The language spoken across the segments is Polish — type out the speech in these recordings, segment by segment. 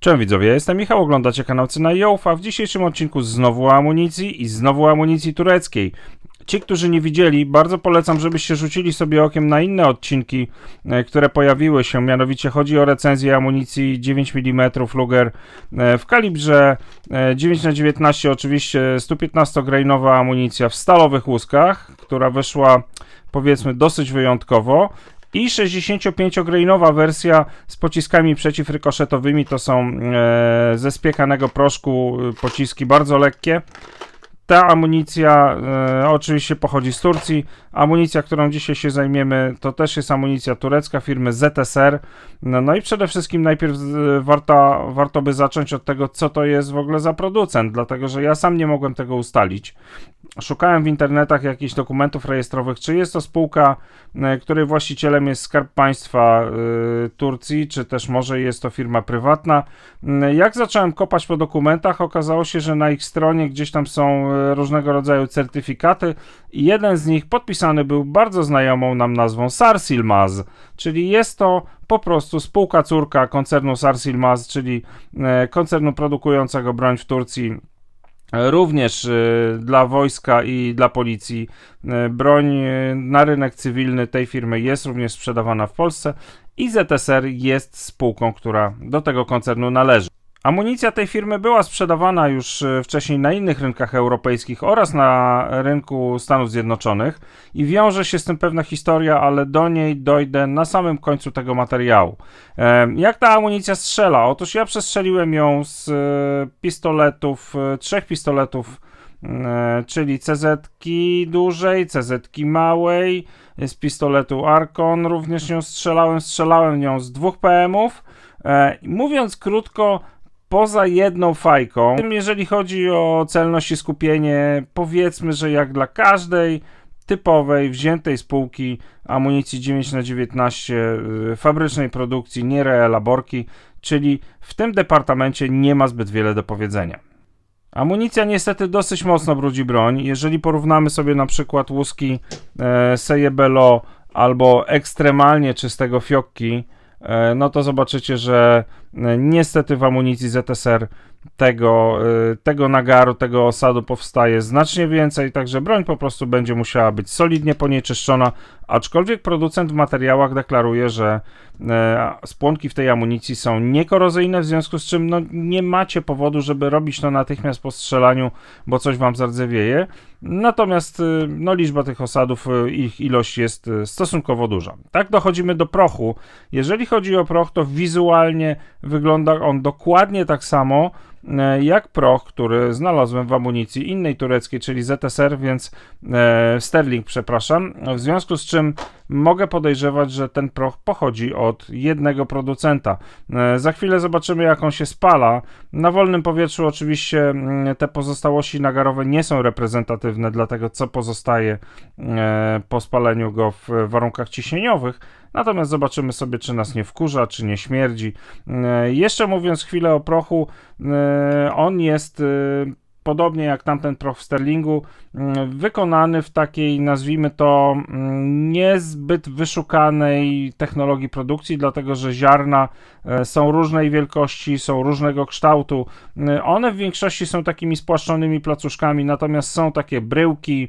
Cześć widzowie, jestem Michał, oglądacie kanał Cyna Jołf, a w dzisiejszym odcinku znowu amunicji i znowu amunicji tureckiej. Ci, którzy nie widzieli, bardzo polecam, żebyście rzucili sobie okiem na inne odcinki, e, które pojawiły się. Mianowicie chodzi o recenzję amunicji 9 mm Luger e, w kalibrze e, 9x19, oczywiście 115-grainowa amunicja w stalowych łuskach, która wyszła powiedzmy dosyć wyjątkowo. I 65-grainowa wersja z pociskami przeciwrykoszetowymi to są e, ze spiekanego proszku e, pociski bardzo lekkie. Ta amunicja e, oczywiście pochodzi z Turcji. Amunicja, którą dzisiaj się zajmiemy, to też jest amunicja turecka firmy ZSR. No, no i przede wszystkim najpierw warto, warto by zacząć od tego, co to jest w ogóle za producent, dlatego że ja sam nie mogłem tego ustalić. Szukałem w internetach jakichś dokumentów rejestrowych, czy jest to spółka, e, której właścicielem jest Skarb Państwa e, Turcji, czy też może jest to firma prywatna. Mm, Jak zacząłem kopać po dokumentach, okazało się, że na ich stronie gdzieś tam są e, różnego rodzaju certyfikaty i jeden z nich podpisany był bardzo znajomą nam nazwą Sarsilmaz, czyli jest to po prostu spółka córka koncernu Sarsilmaz, czyli koncernu produkującego broń w Turcji. E, Również e, dla wojska i dla policji e, broń na rynek cywilny tej firmy jest również sprzedawana w Polsce i ZSR jest spółką, która do tego koncernu należy. Amunicja tej firmy była sprzedawana już e, wcześniej na innych rynkach europejskich oraz na rynku Stanów Zjednoczonych i wiąże się z tym pewna historia, ale do niej dojdę na samym końcu tego materiału. E, Jak ta amunicja strzela? Otóż ja przestrzeliłem ją z e, pistoletów, trzech pistoletów, czyli CZ-ki dużej, CZ-ki małej, z pistoletu Arkon również nią strzelałem, strzelałem nią z dwóch PM-ów. Mówiąc krótko, poza jedną fajką, jeżeli chodzi o celność i skupienie, powiedzmy, że jak dla każdej typowej, wziętej spółki amunicji 9x19 y, fabrycznej produkcji, nie reelaborki, czyli w tym departamencie nie ma zbyt wiele do powiedzenia. Amunicja niestety dosyć mocno brudzi broń. Jeżeli porównamy sobie na przykład łuski e, Sejebelo albo ekstremalnie czystego Fiokki, e, no to zobaczycie, że niestety w amunicji ZSR tego, e, tego nagaru, tego osadu powstaje znacznie więcej, także broń po prostu będzie musiała być solidnie ponieczyszczona, aczkolwiek producent w materiałach deklaruje, że e, spłonki w tej amunicji są niekorozyjne, w związku z czym no, nie macie powodu, żeby robić to natychmiast po strzelaniu, bo coś wam zardzewieje. Natomiast no, liczba tych osadów, ich ilość jest stosunkowo duża. Tak dochodzimy do prochu. Jeżeli chodzi o proch, to wizualnie wygląda on dokładnie tak samo jak proch, który znalazłem w amunicji innej tureckiej, czyli ZSR, więc e, Sterling, przepraszam. W związku z czym mogę podejrzewać, że ten proch pochodzi od jednego producenta. E, za chwilę zobaczymy, jak on się spala. Na wolnym powietrzu oczywiście mm, te pozostałości nagarowe nie są reprezentatywne dla tego, co pozostaje e, po spaleniu go w warunkach ciśnieniowych. Natomiast zobaczymy sobie, czy nas nie wkurza, czy nie śmierdzi. E, Jeszcze mówiąc chwilę o prochu, e, on jest e, podobnie jak tamten proch w Sterlingu, mm, wykonany w takiej, nazwijmy to, mm, niezbyt wyszukanej technologii produkcji, dlatego że ziarna e, są różnej wielkości, są różnego kształtu. E, One w większości są takimi spłaszczonymi placuszkami, natomiast są takie bryłki, e,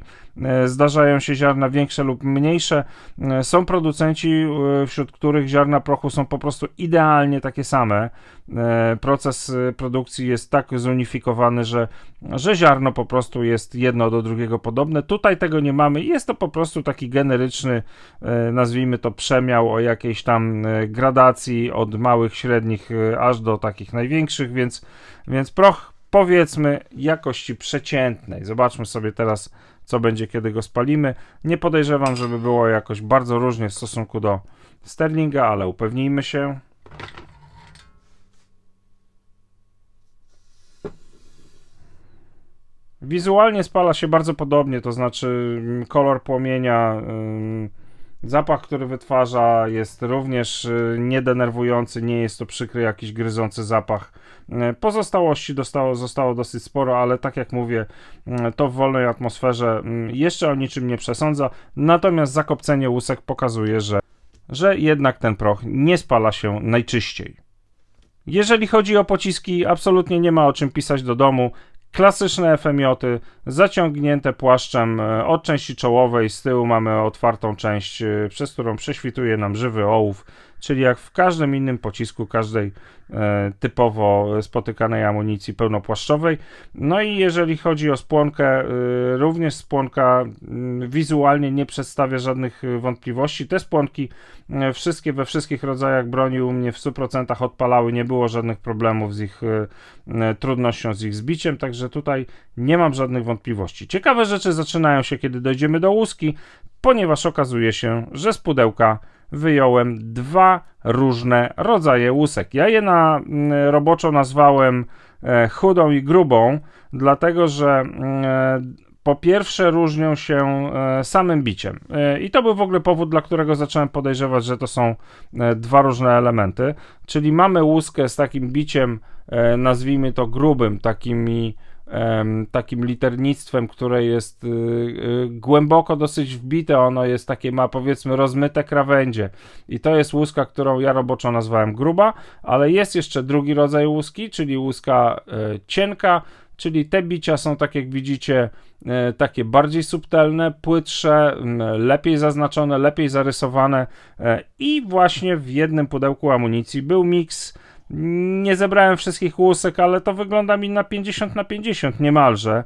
zdarzają się ziarna większe lub mniejsze. E, Są producenci, e, wśród których ziarna prochu są po prostu idealnie takie same. E, Proces e, produkcji jest tak zunifikowany, że, że ziarno po prostu jest jedno do drugiego podobne. Tutaj tego nie mamy. Jest to po prostu taki generyczny, e, nazwijmy to przemiał o jakiejś tam e, gradacji od małych, średnich e, aż do takich największych, więc, więc proch powiedzmy jakości przeciętnej. Zobaczmy sobie teraz, co będzie, kiedy go spalimy. Nie podejrzewam, żeby było jakoś bardzo różnie w stosunku do Sterlinga, ale upewnijmy się. Wizualnie spala się bardzo podobnie, to znaczy mm, kolor płomienia, ym, zapach, który wytwarza jest również y, niedenerwujący, nie jest to przykry jakiś gryzący zapach. Y, Pozostałości dostało, zostało dosyć sporo, ale tak jak mówię, y, to w wolnej atmosferze jeszcze o niczym nie przesądza, natomiast zakopcenie łusek pokazuje, że, że jednak ten proch nie spala się najczyściej. Jeżeli chodzi o pociski, absolutnie nie ma o czym pisać do domu. Klasyczne FMJ-y, zaciągnięte płaszczem e, od części czołowej, z tyłu mamy otwartą część, e, przez którą prześwituje nam żywy ołów, czyli jak w każdym innym pocisku, każdej e, typowo spotykanej amunicji pełnopłaszczowej. No i jeżeli chodzi o spłonkę, e, również spłonka mm, wizualnie nie przedstawia żadnych e, wątpliwości. Te spłonki e, wszystkie we wszystkich rodzajach broni u mnie w 100% odpalały, nie było żadnych problemów z ich e, e, trudnością, z ich zbiciem, także tutaj nie mam żadnych wątpliwości. Ciekawe rzeczy zaczynają się, kiedy dojdziemy do łuski, ponieważ okazuje się, że z pudełka wyjąłem dwa różne rodzaje łusek. Ja je na mm, roboczo nazwałem e, chudą i grubą, dlatego że mm, e, po pierwsze różnią się e, samym biciem. I to był w ogóle powód, dla którego zacząłem podejrzewać, że to są dwa różne elementy. Czyli mamy łuskę z takim biciem, nazwijmy to grubym, takimi takim liternictwem, które jest y, y, głęboko dosyć wbite, ono jest takie, ma powiedzmy rozmyte krawędzie. I to jest łuska, którą ja roboczo nazwałem gruba, ale jest jeszcze drugi rodzaj łuski, czyli łuska y, cienka, czyli te bicia są tak jak widzicie e, takie bardziej subtelne, płytsze, lepiej zaznaczone, lepiej zarysowane e, i właśnie w jednym pudełku amunicji był miks nie zebrałem wszystkich łusek, ale to wygląda mi na 50 na 50 niemalże,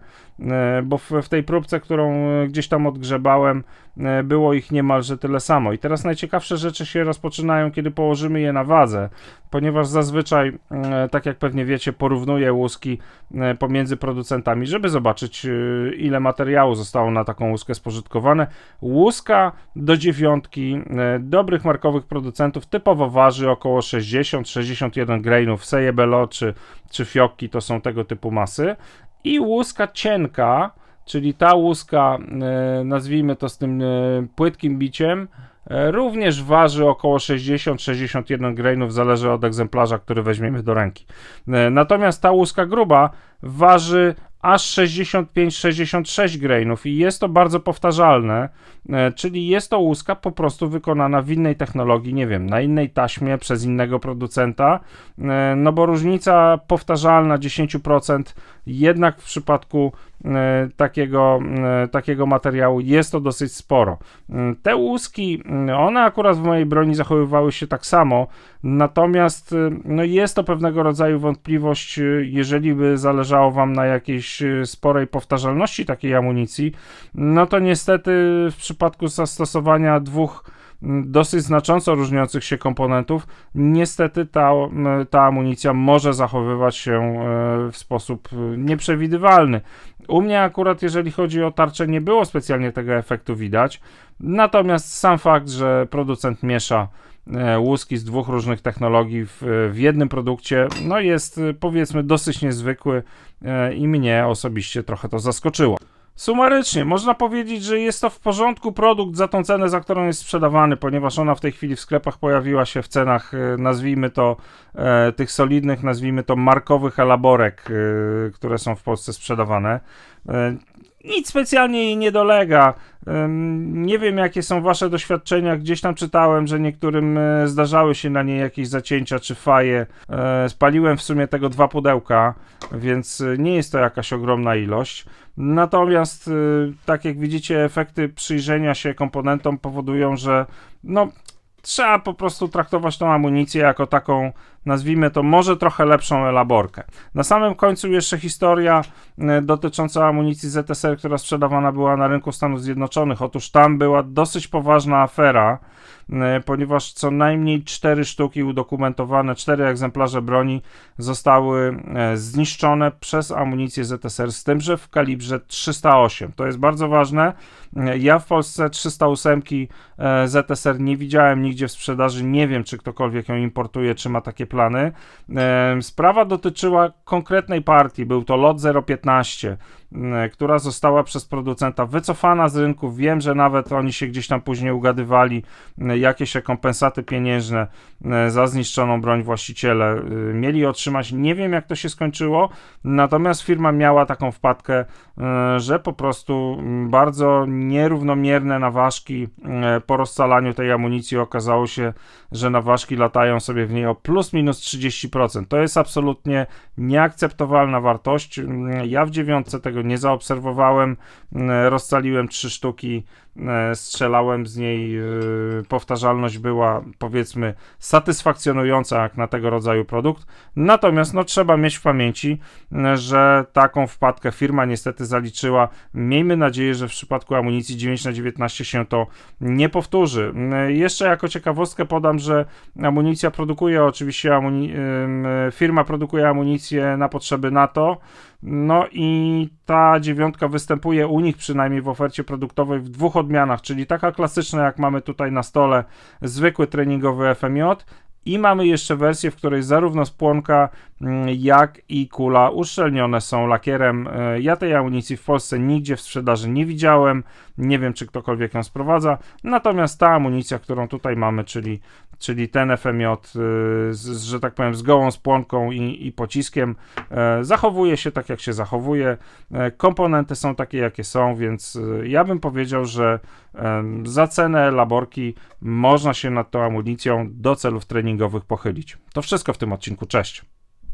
bo w, w tej próbce, którą e, gdzieś tam odgrzebałem, e, było ich niemalże tyle samo. I teraz najciekawsze rzeczy się rozpoczynają, kiedy położymy je na wadze, ponieważ zazwyczaj, e, tak jak pewnie wiecie, porównuję łuski e, pomiędzy producentami, żeby zobaczyć, e, ile materiału zostało na taką łuskę spożytkowane. Łuska do dziewiątki e, dobrych markowych producentów typowo waży około 60-61 grainów. Sejebelo czy, czy fiokki to są tego typu masy. I łuska cienka, czyli ta łuska, e, nazwijmy to z tym e, płytkim biciem, e, również waży około 60-61 grainów, zależy od egzemplarza, który weźmiemy do ręki. Natomiast ta łuska gruba waży aż 65-66 grainów i jest to bardzo powtarzalne, czyli jest to łuska po prostu wykonana w innej technologii, nie wiem, na innej taśmie przez innego producenta, no bo różnica powtarzalna 10% jednak w przypadku e, takiego, e, takiego materiału jest to dosyć sporo. Mm, Te łuski, one akurat w mojej broni zachowywały się tak samo, natomiast e, no jest to pewnego rodzaju wątpliwość, e, jeżeli by zależało Wam na jakiejś e, sporej powtarzalności takiej amunicji, no to niestety w przypadku zastosowania dwóch dosyć znacząco różniących się komponentów, niestety ta, ta amunicja może zachowywać się e, w sposób e, nieprzewidywalny. U mnie akurat, jeżeli chodzi o tarczę, nie było specjalnie tego efektu widać, natomiast sam fakt, że producent miesza e, łuski z dwóch różnych technologii w, w jednym produkcie, no jest powiedzmy dosyć niezwykły i mnie osobiście trochę to zaskoczyło. Sumarycznie, można powiedzieć, że jest to w porządku produkt za tą cenę, za którą jest sprzedawany, ponieważ ona w tej chwili w sklepach pojawiła się w cenach, e, nazwijmy to, e, tych solidnych, nazwijmy to markowych elaborek, e, które są w Polsce sprzedawane. E, nic specjalnie jej nie dolega. Nie wiem, jakie są wasze doświadczenia. Gdzieś tam czytałem, że niektórym e, zdarzały się na niej jakieś zacięcia czy faje. E, Spaliłem w sumie tego dwa pudełka, więc e, nie jest to jakaś ogromna ilość. Natomiast, tak jak widzicie, efekty przyjrzenia się komponentom powodują, że no, trzeba po prostu traktować tą amunicję jako taką, nazwijmy to, może trochę lepszą elaborkę. Na samym końcu jeszcze historia e, dotycząca amunicji ZSR, która sprzedawana była na rynku Stanów Zjednoczonych. Otóż tam była dosyć poważna afera, e, ponieważ co najmniej cztery sztuki udokumentowane, cztery egzemplarze broni zostały e, zniszczone przez amunicję ZSR, z tym, że w kalibrze 308. To jest bardzo ważne. Ja w Polsce 308 e, ZSR nie widziałem nigdzie w sprzedaży. Nie wiem, czy ktokolwiek ją importuje, czy ma takie. E, Sprawa dotyczyła konkretnej partii. Był to lot 015. m, która została przez producenta wycofana z rynku. Wiem, że nawet oni się gdzieś tam później ugadywali, m, jakieś rekompensaty pieniężne m, za zniszczoną broń właściciele mieli otrzymać. Nie wiem, jak to się skończyło, natomiast firma miała taką wpadkę, że po prostu bardzo nierównomierne naważki po rozcalaniu tej amunicji okazało się, że naważki latają sobie w niej o plus minus 30%. To jest absolutnie nieakceptowalna wartość. Ja w dziewiątce tego nie zaobserwowałem. Mm, Rozcaliłem trzy sztuki, strzelałem z niej. e, Powtarzalność była powiedzmy satysfakcjonująca jak na tego rodzaju produkt. Natomiast no, trzeba mieć w pamięci, m, że taką wpadkę firma niestety zaliczyła. Miejmy nadzieję, że w przypadku amunicji 9 na 19 się to nie powtórzy. Jeszcze jako ciekawostkę podam, że amunicja produkuje oczywiście amuni- firma produkuje amunicję na potrzeby NATO. No i ta dziewiątka występuje u nich przynajmniej w ofercie produktowej w dwóch odmianach, czyli taka klasyczna jak mamy tutaj na stole, zwykły treningowy FMJ i mamy jeszcze wersję, w której zarówno spłonka, mm, jak i kula uszczelnione są lakierem. E, Ja tej amunicji w Polsce nigdzie w sprzedaży nie widziałem. Nie wiem, czy ktokolwiek ją sprowadza. Natomiast ta amunicja, którą tutaj mamy, czyli, czyli ten FMJ, y, z, że tak powiem, z gołą spłonką i, i pociskiem, e, zachowuje się tak, jak się zachowuje. E, Komponenty są takie, jakie są, więc y, ja bym powiedział, że za cenę laborki można się nad tą amunicją do celów treningowych pochylić. To wszystko w tym odcinku. Cześć.